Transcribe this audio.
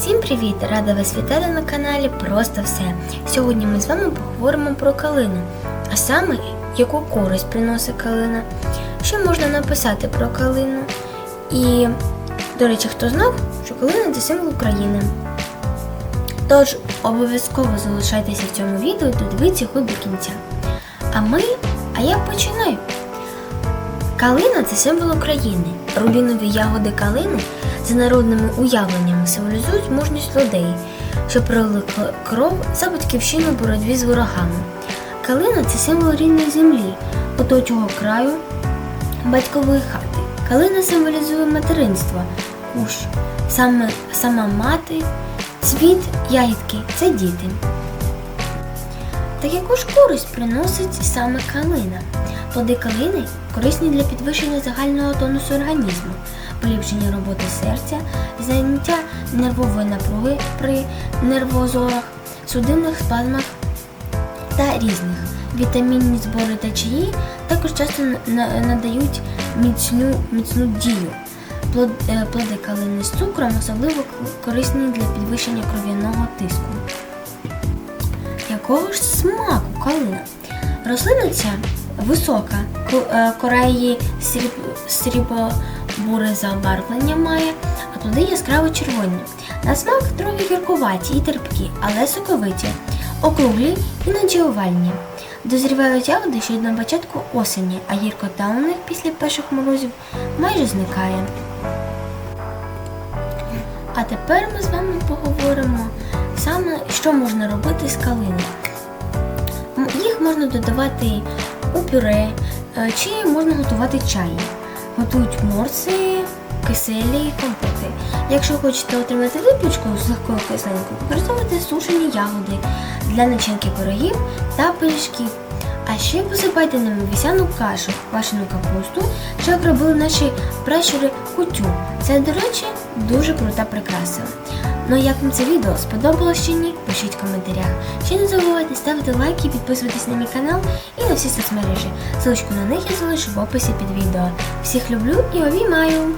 Всім привіт! Рада вас вітати на каналі Просто все. Сьогодні ми з вами поговоримо про калину, а саме яку користь приносить калина, що можна написати про калину. І, до речі, хто знав, що калина це символ України. Тож обов'язково залишайтеся в цьому відео і додивіться його до кінця. А ми, а я починаю. Калина це символ України. Рубінові ягоди калини за народними уявленнями символізують мужність людей, що пролили кров за батьківщину в боротьбі з ворогами. Калина це символ рідної землі, оточого краю, батькової хати. Калина символізує материнство, кущ, саме сама мати, цвіт, ягідки це діти. Та яку ж користь приносить саме калина? Плоди калини корисні для підвищення загального тонусу організму, поліпшення роботи серця, зайняття нервової напруги при нервозорах, судинних спазмах та різних. Вітамінні збори та чаї також часто надають міцну, міцну дію. Е, Плоди калини з цукром особливо корисні для підвищення кров'яного тиску. Якого ж смаку калина? Рослина ця висока, е, кора її сріб- срібо-буре забарвлення має, а плоди яскраво червоні. На смак трохи гіркуваті і терпкі, але соковиті, округлі і овальні. Дозрівають ягоди ще на початку осені, а гіркота у них після перших морозів майже зникає. А тепер ми з вами поговоримо саме, що можна робити з калини. Їх можна додавати у пюре е, чи можна готувати чаї. Готують морси, киселі, компоти. Якщо хочете отримати випічку з легкою кислинкою, використовуйте сушені ягоди для начинки пирогів та пиріжків. А ще посипайте ними вісяну кашу, квашену капусту, що як робили наші пращури кутю. Це, до речі, дуже крута прикраса. Ну а як вам це відео сподобалось чи ні? Пишіть в коментарях. Ще не забувайте ставити лайки, підписуватись на мій канал і на всі соцмережі. Силочку на них я залишу в описі під відео. Всіх люблю і обіймаю!